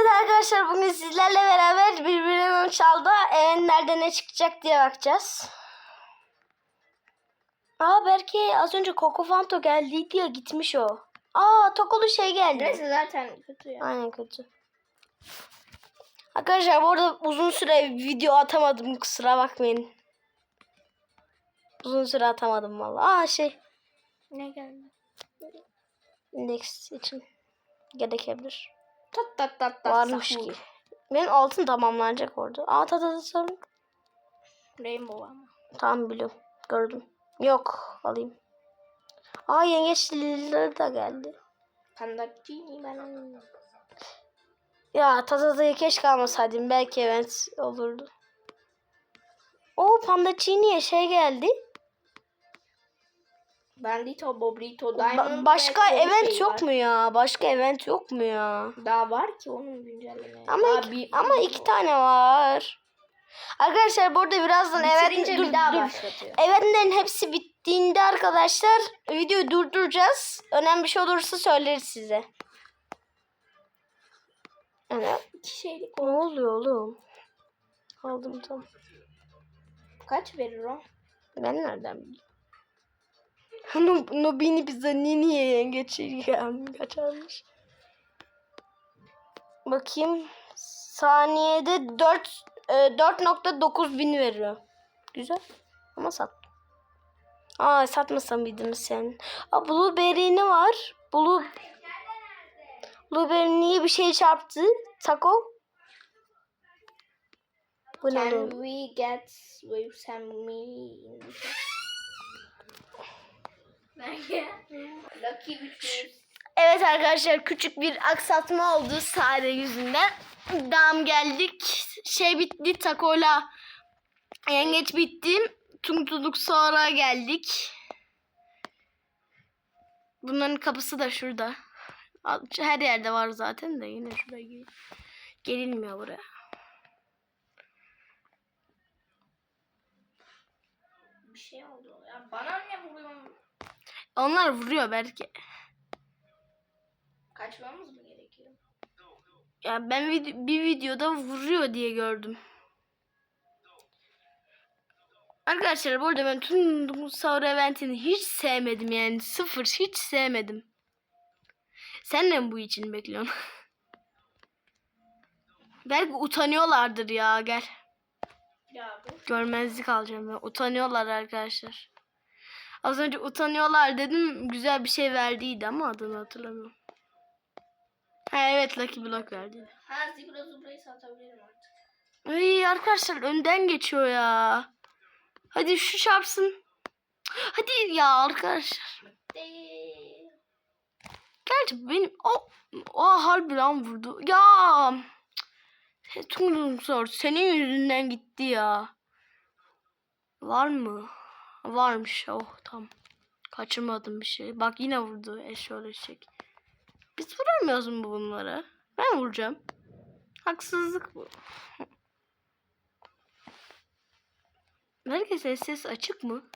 Evet arkadaşlar bugün sizlerle beraber birbirinin çaldı evrenlerde ne çıkacak diye bakacağız. Aa belki az önce Coco Fanto geldiydi ya gitmiş o. Aa Tokolu şey geldi. Neyse zaten kötü ya. Aynen kötü. Arkadaşlar bu arada uzun süre video atamadım kusura bakmayın. Uzun süre atamadım vallahi. Aa şey Ne geldi? index için gerekebilir. Tat tat tat tat. Varmış sahur. ki. Benim altın tamamlanacak orada. Aa tat sorun. Rainbow ama. Tamam biliyorum. Gördüm. Yok alayım. Aa yengeç lilileri de geldi. Kandaccini ben anlamıyorum. Ya tatatayı keşke almasaydım. Belki event olurdu. O Pandacini'ye şey geldi. Bandito, Bobrito, Ba- Diamond. başka ve event şey yok var. mu ya? Başka event yok mu ya? Daha var ki onun güncelleme. Ama Daha iki, bir- ama iki tane var. Arkadaşlar burada birazdan evet dur, bir daha dur. başlatıyor. Eventlerin hepsi bittiğinde arkadaşlar videoyu durduracağız. Önemli bir şey olursa söyleriz size. Yani, İki şeylik ne oluyor oğlum? Aldım tam. Kaç verir o? Ben nereden bileyim? No, Nobini bize niye niye yengeç gelmiş kaçarmış. Bakayım. Saniyede 4 e, 4.9 bin veriyor. Güzel. Ama sat. Aa satmasam mıydım sen? Aa Blueberry ne var? Blue Blueberry niye bir şey çarptı? Taco? Bu ne Can we get with some me in the Lucky 300. Evet arkadaşlar küçük bir aksatma oldu Sare yüzünden. Dam geldik. Şey bitti takola. Yengeç bitti. Tumtuluk sonra geldik. Bunların kapısı da şurada. Her yerde var zaten de yine şuraya gel- gelinmiyor buraya. Bir şey oldu. Ya bana ne vuruyorsun? Onlar vuruyor belki. Kaçmamız mı gerekiyor? Ya ben vid- bir videoda vuruyor diye gördüm. Arkadaşlar bu arada ben tüm Saur Event'ini hiç sevmedim yani sıfır hiç sevmedim. Sen mi bu için bekliyorsun? Belki utanıyorlardır ya gel. Ya. Görmezlik alacağım ben. Utanıyorlar arkadaşlar. Az önce utanıyorlar dedim güzel bir şey verdiydi ama adını hatırlamıyorum. Ha evet Lucky Block verdi. Ha Zibra Zubra'yı satabilirim artık. Ay arkadaşlar önden geçiyor ya. Hadi şu çarpsın. Hadi ya arkadaşlar. Gerçi benim o o harbi lan vurdu. Ya. Tungdung sor. Senin yüzünden gitti ya. Var mı? Varmış. Oh tamam. Kaçırmadım bir şey. Bak yine vurdu eşol eşek. Biz vuramıyoruz mu bunlara? Ben vuracağım. Haksızlık bu. Herkese ses açık mı?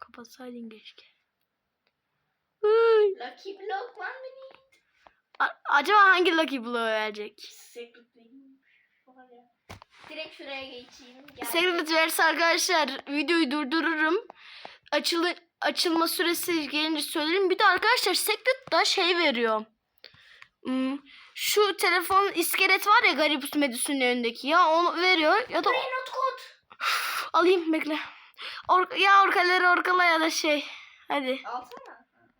Kapatsaydın keşke. Lucky Block one minute. A- acaba hangi Lucky Blow verecek? Secret. Direkt şuraya geçeyim. Gel. Verirse arkadaşlar videoyu durdururum. Açılı açılma süresi gelince söylerim. Bir de arkadaşlar Secret da şey veriyor. Hmm, şu telefon iskelet var ya Garibus Medus'un önündeki ya onu veriyor ya da alayım bekle. Or ya orkaları orkala ya da şey. Hadi. Alsana.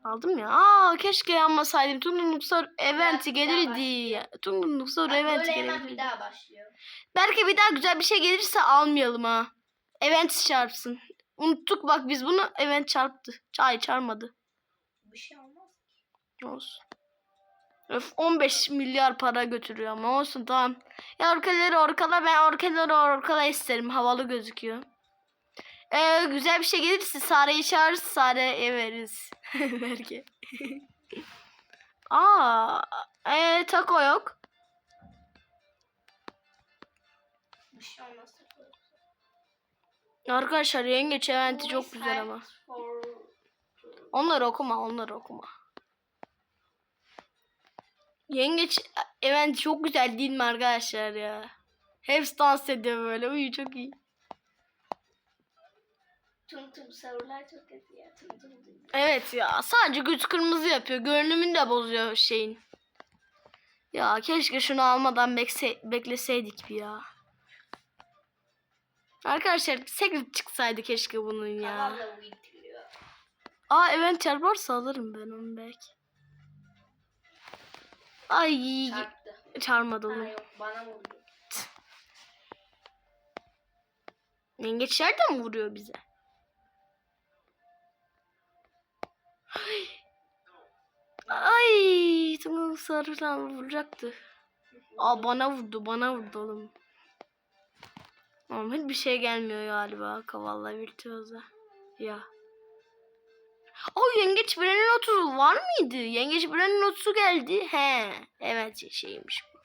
Aldım ya. Aa keşke yanmasaydım. Tungdunluksor eventi bir daha gelirdi. Tungdunluksor Bak eventi böyle hemen gelirdi. bir daha başlıyor. Belki bir daha güzel bir şey gelirse almayalım ha. Event çarpsın. Unuttuk bak biz bunu event çarptı. Çay çarpmadı. Bir şey olmaz. Olsun. Öf 15 milyar para götürüyor ama olsun tamam. Ya orkaları orkala ben orkaları orkala isterim. Havalı gözüküyor. Ee, güzel bir şey gelirse Sare'yi çağırırız. Sare'ye veririz. Belki. Aa, ee, taco yok. Bir şey olmaz. Arkadaşlar yengeç eventi çok güzel ama. Onları okuma, onları okuma. Yengeç event çok güzel değil mi arkadaşlar ya? Hepsi dans ediyor böyle. Uy çok iyi. Tüm tüm savurlar çok kötü ya. Tüm tüm tüm. Evet ya sadece göz kırmızı yapıyor. Görünümünü de bozuyor şeyin. Ya keşke şunu almadan bekse, bekleseydik bir ya. Arkadaşlar secret çıksaydı keşke bunun ya. Bu bitiriyor. Aa event çarparsa alırım ben onu belki. Ay Çarptı. çarpmadı Ha onu. yok bana vurdu. Yengeçler de mi vuruyor bize? Ay, Tunga sarılan vuracaktı. Aa bana vurdu, bana vurdu oğlum. Oğlum hiçbir şey gelmiyor galiba Kavala Virtuosa. Ya. O yengeç birenin 30'u var mıydı? Yengeç birenin 30'u geldi. He. Evet şeymiş bu.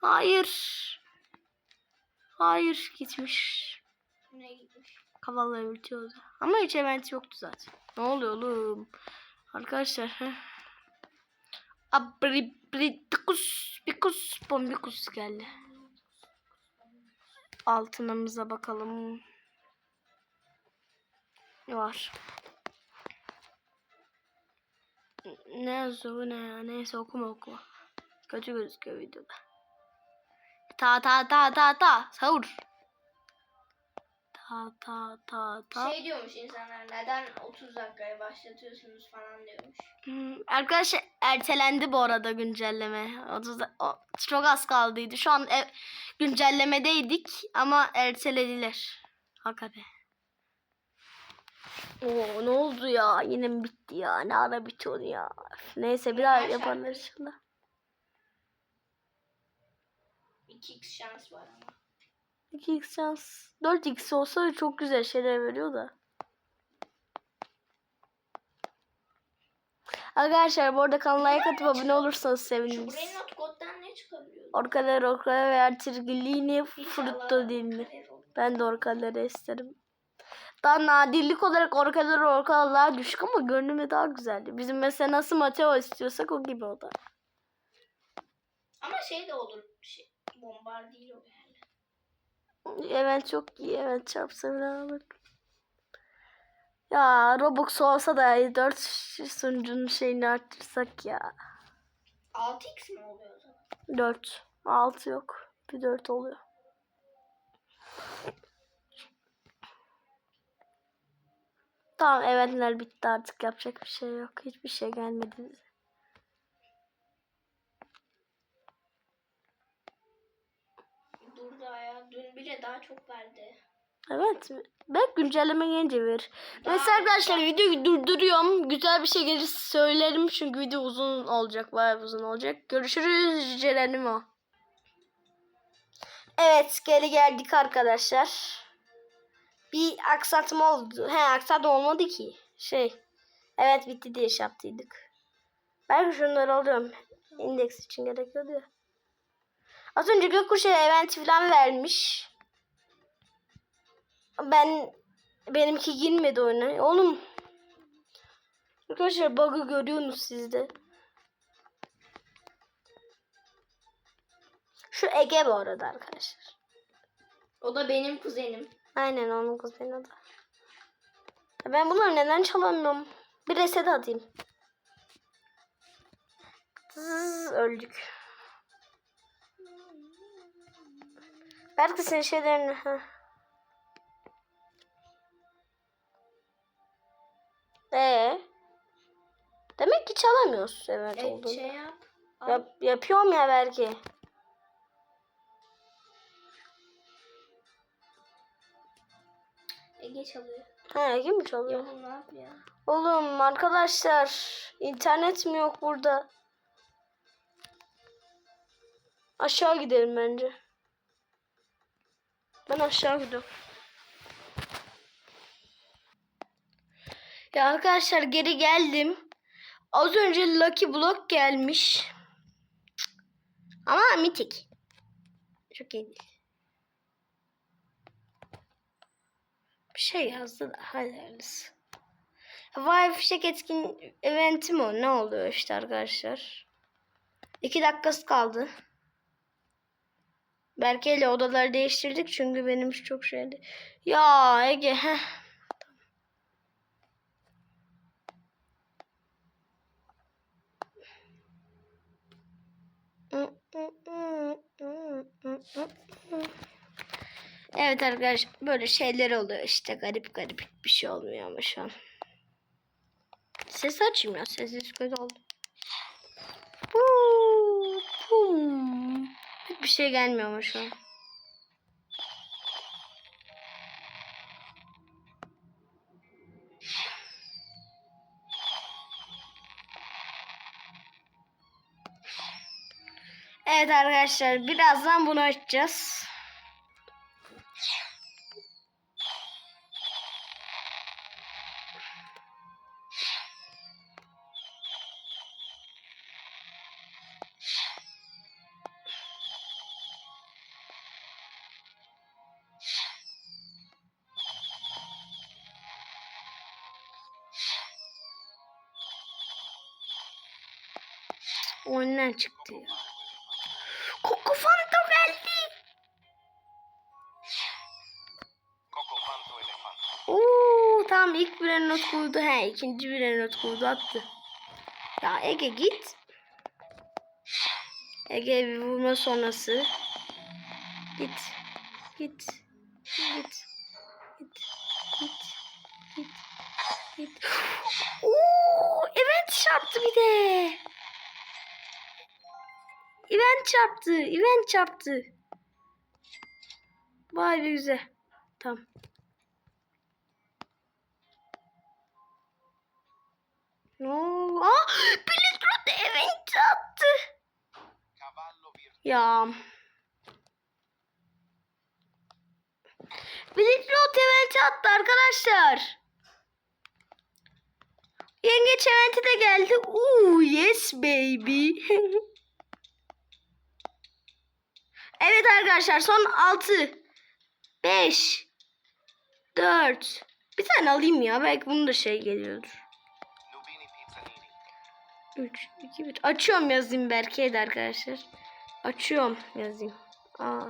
Hayır. Hayır gitmiş. Ne gitmiş? Kavala Virtuosa. Ama hiç event yoktu zaten. Ne oluyor oğlum? Arkadaşlar. heh. Abribrikus bikus bombikus geldi. Altınımıza bakalım. Ne var? Ne yazıyor bu ne ya? Neyse okuma okuma. Kötü gözüküyor videoda. Ta ta ta ta ta. Sahur. Ta ta ta ta. Şey diyormuş insanlar neden 30 dakikaya başlatıyorsunuz falan diyormuş. Hmm, Arkadaşlar ertelendi bu arada güncelleme. 30 da- o, çok az kaldıydı. Şu an ev, güncellemedeydik ama ertelediler. Hakikaten. Oo ne oldu ya? Yine mi bitti ya? Ne ara bitiyor ya? Neyse bir daha yaparlar inşallah. 2x şans var ama. 2x şans. 4x olsa çok güzel şeyler veriyor da. Arkadaşlar bu arada kanala like atıp abone olursanız seviniriz. Brain Not Code'dan ne çıkabiliyor? Orkaler orkaler ve Ertirgilini frutto olur. Ben de orkaları isterim. Daha nadirlik olarak orkalar orkalar düşük ama görünümü daha güzeldi. Bizim mesela nasıl Mateo istiyorsak o gibi o da. Ama şey de olur. Şey, bombar değil o. Evet çok iyi. Evet çarpsa bak. Ya Robux olsa da 4 sunucunun şeyini arttırsak ya. 6x mi oluyor o zaman? 4. 6 yok. Bir 4 oluyor. Tamam eventler bitti artık yapacak bir şey yok. Hiçbir şey gelmedi bize. Durdu ya. Dün bile daha çok verdi. Evet. Belki güncelleme gelince verir. Neyse arkadaşlar videoyu durduruyorum. Güzel bir şey gelirse söylerim. Çünkü video uzun olacak. Bayağı uzun olacak. Görüşürüz. Cerenimo. Evet geri geldik arkadaşlar. Bir aksatma oldu. He aksatma olmadı ki. Şey. Evet bitti diye şey yaptıydık. Belki şunları alıyorum. İndeks için gerekiyordu ya. Az önce gökkuşağı event falan vermiş. Ben benimki girmedi oyuna. Oğlum. Arkadaşlar bug'ı görüyorsunuz siz de. Şu Ege bu arada arkadaşlar. O da benim kuzenim. Aynen onun kuzeni o da. Ben bunları neden çalamıyorum? Bir reset atayım. Zzz, öldük. Belki senin şeylerini... Heh. Ee? Demek ki çalamıyoruz evet E, olduğunu. şey yap. Al. Yap, yapıyorum ya belki. Ege çalıyor. Ha kim mi çalıyor? Bu ne yapıyor? Oğlum arkadaşlar internet mi yok burada? Aşağı gidelim bence. Ben aşağı gidiyorum. Ya arkadaşlar geri geldim. Az önce Lucky Block gelmiş. Ama mitik. Çok iyi değil. Bir şey yazdı da hayırlısı. Havai fişek etkin eventi mi o? Ne oluyor işte arkadaşlar? İki dakikası kaldı. Berke ile odaları değiştirdik çünkü benim çok şeydi. Ya Ege heh. Evet arkadaşlar böyle şeyler oluyor işte garip garip bir şey olmuyor ama şu an. Ses açayım ya sessiz kötü oldu. Hiçbir şey gelmiyor ama şu an. Evet arkadaşlar birazdan bunu açacağız. Oyundan çıktı ya. Geldi. Coco Fanto Elefante. Oo tamam ilk bir not koydu. He ikinci bir not koydu attı. Ya Ege git. Ege bir vurma sonrası. Git. Git. Çarptı. Event çarptı. Vay be güzel. Tamam. Oldu? Aa, Pilot event virtuale. Ya. Blitzrot eventi attı arkadaşlar. Yengeç eventi de geldi. Ooh yes baby. evet arkadaşlar son 6 5 4 Bir tane alayım ya. Belki bunun da şey geliyordur. Nubini Pizzanini. 3, 2, 1. Açıyorum yazayım Berke'ye de arkadaşlar. Açıyorum yazayım. Aa.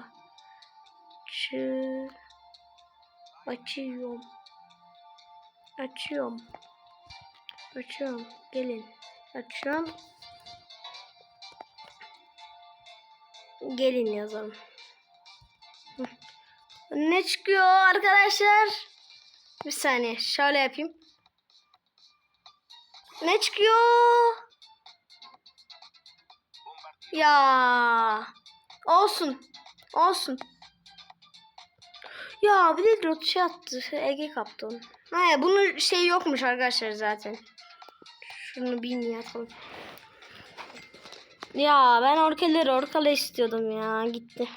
Çı. Açıyorum. Açıyorum. Açıyorum. Gelin. Açıyorum. Gelin yazalım. Ne çıkıyor arkadaşlar? Bir saniye. Şöyle yapayım. Ne çıkıyor? Ya olsun. Olsun. Ya bir de rot şey attı. Ege kaptı onu. He bunun şey yokmuş arkadaşlar zaten. Şunu bin yapalım. Ya ben orkeleri orkala istiyordum ya. Gitti.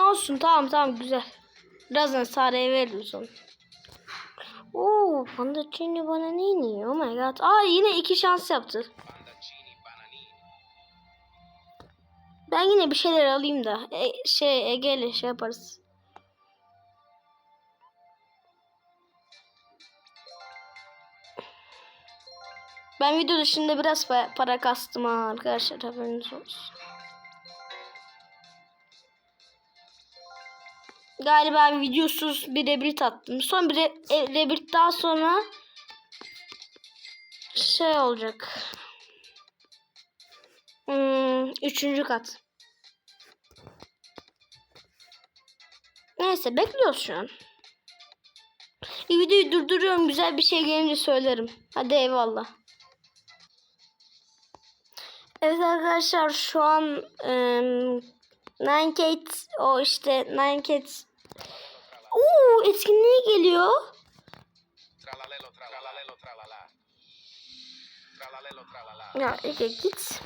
Olsun tamam tamam güzel. Birazdan Sare'ye veririm sonra. Oo, Pandacini Bananini. Oh my god. Aa yine iki şans yaptı. Ben yine bir şeyler alayım da e, şey Ege'yle şey yaparız. Ben video dışında biraz pa- para kastım arkadaşlar haberiniz olsun. Galiba videosuz bir rebrit attım. Son bir re- e, daha sonra şey olacak. Hmm, üçüncü kat. Neyse bekliyoruz şu an. İyi, videoyu durduruyorum. Güzel bir şey gelince söylerim. Hadi eyvallah. Evet arkadaşlar şu an ım, Nine Kate o işte Nine Kate Oo etkinliğe geliyor. Ya Ege git.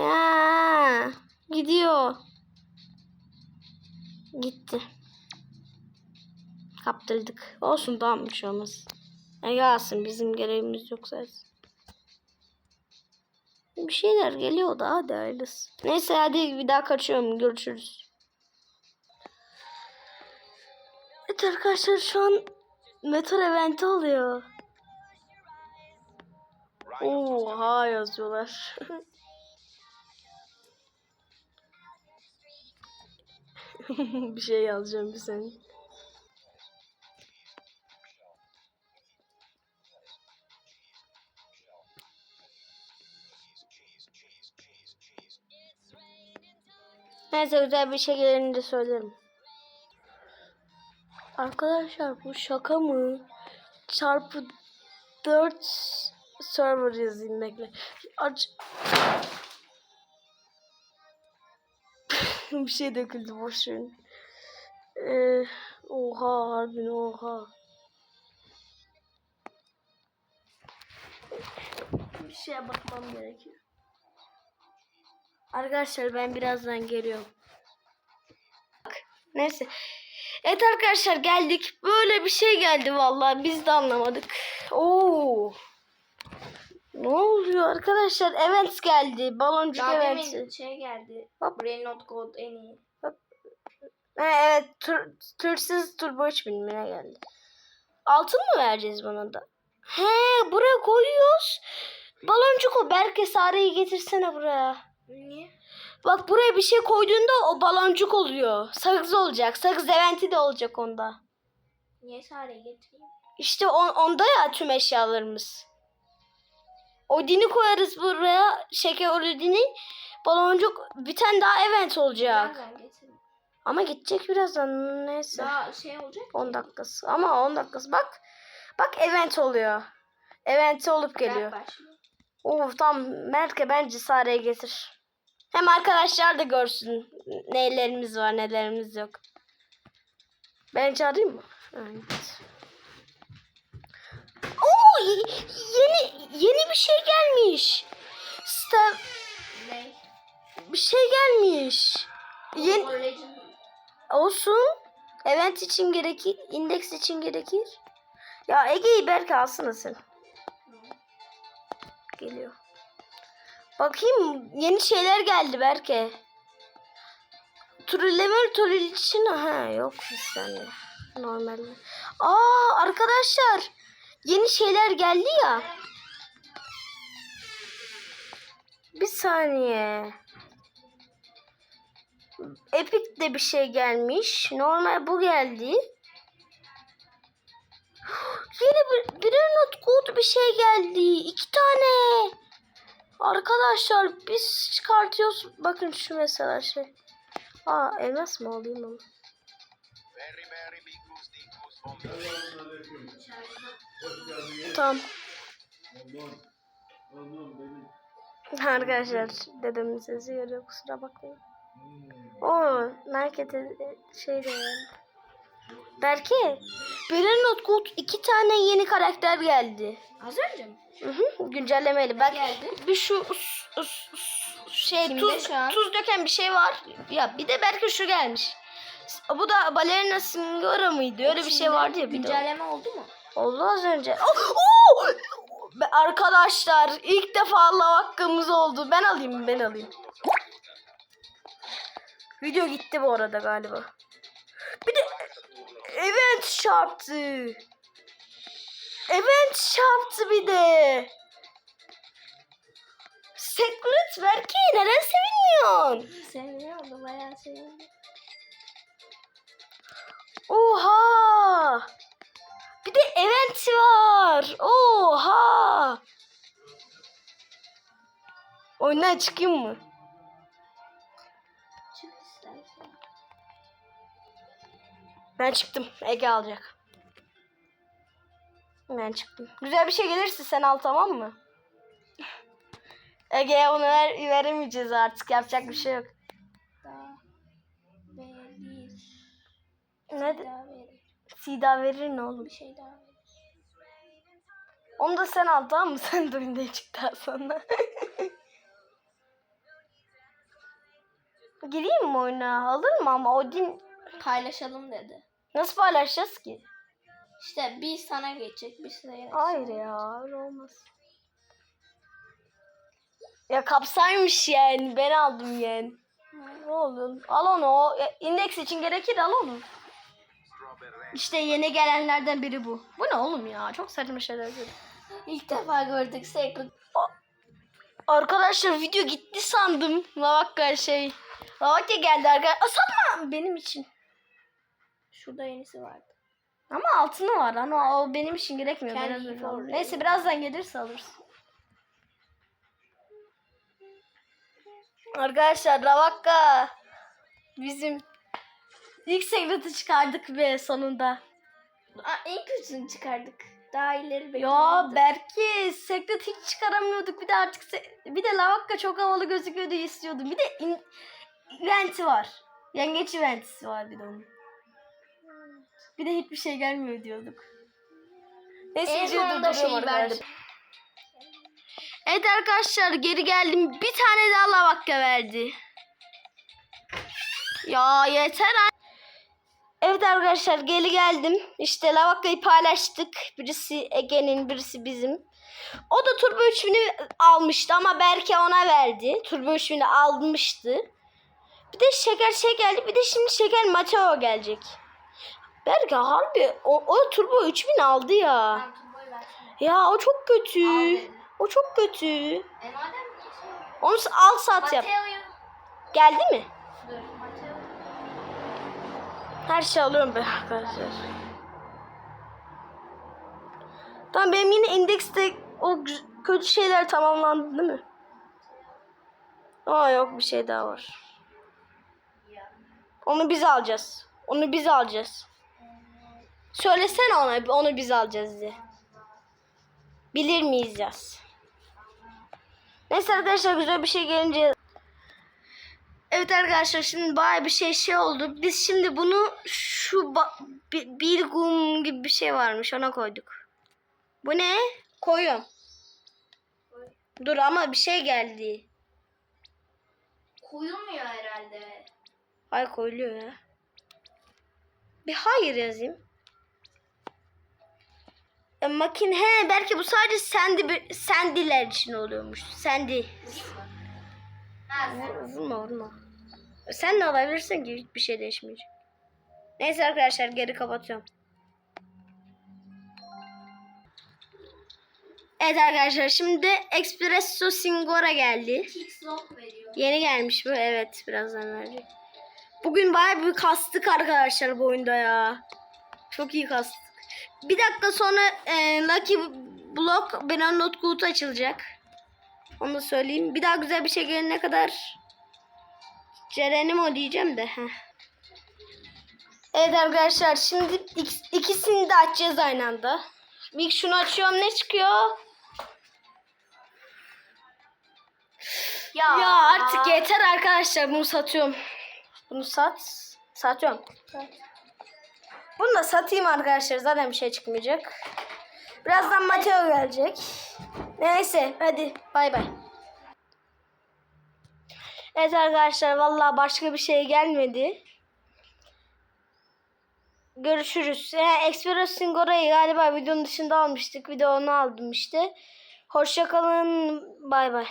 Ya, gidiyor. Gitti. Kaptırdık. Olsun tamam bir şey olmaz. Ege alsın bizim görevimiz yok zaten. Bir şeyler geliyor da hadi hayırlısı. Neyse hadi bir daha kaçıyorum. Görüşürüz. Evet arkadaşlar şu an metal eventi oluyor. Oha yazıyorlar. bir şey yazacağım bir saniye. Neyse güzel bir şey gelince söylerim. Arkadaşlar bu şaka mı? Çarpı 4 server yazayım bekle. Aç. bir şey döküldü boş verin. Ee, oha harbiden oha. Bir şeye bakmam gerekiyor. Arkadaşlar ben birazdan geliyorum. Neyse. Evet arkadaşlar geldik. Böyle bir şey geldi vallahi biz de anlamadık. Oo. Ne oluyor arkadaşlar? Events geldi. Baloncuk Daha events. demin şey geldi. Hop. Brain Not God en iyi. Ha, evet tur, tursuz turbo 3000 lira geldi. Altın mı vereceğiz buna da? He buraya koyuyoruz. Baloncuk o. Berke Sare'yi getirsene buraya. Niye? Bak buraya bir şey koyduğunda o baloncuk oluyor. Sakız olacak. Sakız eventi de olacak onda. Niye Sare'yi getireyim? İşte on, onda ya tüm eşyalarımız. Odin'i koyarız buraya. Şeker Odin'i. Baloncuk bir tane daha event olacak. Nereden getireyim? Ama gidecek birazdan. Neyse. Daha şey olacak 10 dakikası. Ama 10 dakikası. Bak. Bak event oluyor. Event olup geliyor. Of tam Merke bence Sare'ye getir. Hem arkadaşlar da görsün nelerimiz var nelerimiz yok. Ben çağırayım mı? Evet. Oo yeni yeni bir şey gelmiş. Stav Ne? bir şey gelmiş. Yeni olsun. Event için gerekir, indeks için gerekir. Ya Ege'yi belki alsana sen. Geliyor. Bakayım yeni şeyler geldi Berke. Trullemer Turul için ha yok bir saniye. Normal. Aa arkadaşlar yeni şeyler geldi ya. Bir saniye. Epic de bir şey gelmiş. Normal bu geldi. Yeni bir, bir not good bir şey geldi. İki tane. Arkadaşlar biz çıkartıyoruz. Bakın şu mesela şey. Aa elmas mı alayım onu? Very, very big goose, big goose bomb. Tamam. Arkadaşlar dedemin sesi geliyor kusura bakmayın. Oo markete şey de yani. Belki bir not good iki tane yeni karakter geldi. Az önce mi? Hı hı, güncellemeli. Bak Geldi. bir şu us- us- us- şey Kimde tuz şu an? tuz döken bir şey var. Ya bir de belki şu gelmiş. Bu da Balerina Singora mıydı? Öyle bir şey vardı ya bir de. Güncelleme oldu mu? Oldu az önce. Oh, oh! Be- Arkadaşlar ilk defa Allah hakkımız oldu. Ben alayım ben alayım. Video gitti bu arada galiba. Event çarptı. Event çarptı bir de. Secret Berke neden sevinmiyorsun? Seviyorum bayağı seviyorum. Oha! Bir de event var. Oha! Oyundan çıkayım mı? Ben çıktım. Ege alacak. Ben çıktım. Güzel bir şey gelirse sen al tamam mı? Ege'ye onu ver, veremeyeceğiz artık. Yapacak bir şey yok. Ne? Sida verir ne oğlum? Bir şey daha verir. Onu da sen al tamam mı? Sen de oyundan çıktıktan sonra. Gireyim mi oyuna? Alır mı ama Odin Paylaşalım dedi. nasıl paylaşacağız ki? İşte bir sana geçecek, bir size Hayır ya öyle olmaz. Ya kapsaymış yani ben aldım yani. Ne oldu? Al onu e, indeks için gerekir al onu. İşte yeni gelenlerden biri bu. Bu ne oğlum ya? Çok saçma şeyler diyor. İlk defa gördük Sacred. Arkadaşlar video gitti sandım. Lavakka şey. Lavakka geldi arkadaşlar. Satma benim için. Şurada yenisi vardı. Ama altını var ama o benim için gerekmiyor. Kendi Biraz öyle Neyse birazdan gelirse alırsın. Arkadaşlar Ravakka bizim ilk segreti çıkardık be sonunda. Aa, en kötüsünü çıkardık. Daha ileri Ya beklemiyordum. belki sekret hiç çıkaramıyorduk. Bir de artık bir de Lavakka çok havalı gözüküyordu istiyordum. Bir de in- eventi var. Yengeç eventisi var bir de onun. Bir de hiçbir şey gelmiyor diyorduk. Neyse En sonunda şeyi arkadaşlar. Evet arkadaşlar geri geldim. Bir tane daha lavakka verdi. Ya yeter Evet arkadaşlar geri geldim. İşte lavakkayı paylaştık. Birisi Ege'nin birisi bizim. O da Turbo 3000'i almıştı ama Berke ona verdi. Turbo 3000'i almıştı. Bir de şeker şey geldi. Bir de şimdi şeker Mateo gelecek. Berke harbi o, o Turbo 3000 aldı ya. Ben turboyu versene. Ya o çok kötü. O çok kötü. E madem niye şey Onu al sat yap. Mateo'yu. Geldi mi? Dur Mateo. Her şey alıyorum ben arkadaşlar. Tamam benim yine indekste o kötü şeyler tamamlandı değil mi? Aa yok bir şey daha var. Onu biz alacağız. Onu biz alacağız. Söylesene ona onu biz alacağız diye. Bilir miyiz yaz. Neyse arkadaşlar güzel bir şey gelince Evet arkadaşlar şimdi baya bir şey şey oldu. Biz şimdi bunu şu bir gum gibi bir şey varmış ona koyduk. Bu ne? Koyuyorum. Dur ama bir şey geldi. Koyulmuyor herhalde. Hayır koyuluyor ya. Bir hayır yazayım. E, makin he belki bu sadece sendi sendiler için oluyormuş. Sendi. Vurma vurma. Sen de alabilirsin ki hiçbir şey değişmeyecek. Neyse arkadaşlar geri kapatıyorum. Evet arkadaşlar şimdi Espresso Singora geldi. Yeni gelmiş bu evet birazdan verecek. Bugün bayağı bir kastık arkadaşlar bu oyunda ya. Çok iyi kastık. Bir dakika sonra e, Lucky Block Brand Not Good açılacak. Onu da söyleyeyim. Bir daha güzel bir şey gelene kadar Ceren'im o diyeceğim de. heh. Evet arkadaşlar şimdi ik- ikisini de açacağız aynı anda. İlk şunu açıyorum ne çıkıyor? Ya. Ya artık yeter arkadaşlar bunu satıyorum. Bunu sat. Satıyorum. Bunu da satayım arkadaşlar zaten bir şey çıkmayacak. Birazdan Mateo gelecek. Neyse hadi bay bay. Evet arkadaşlar vallahi başka bir şey gelmedi. Görüşürüz. He, Express Singora'yı galiba videonun dışında almıştık. Bir de onu aldım işte. Hoşçakalın. Bay bay.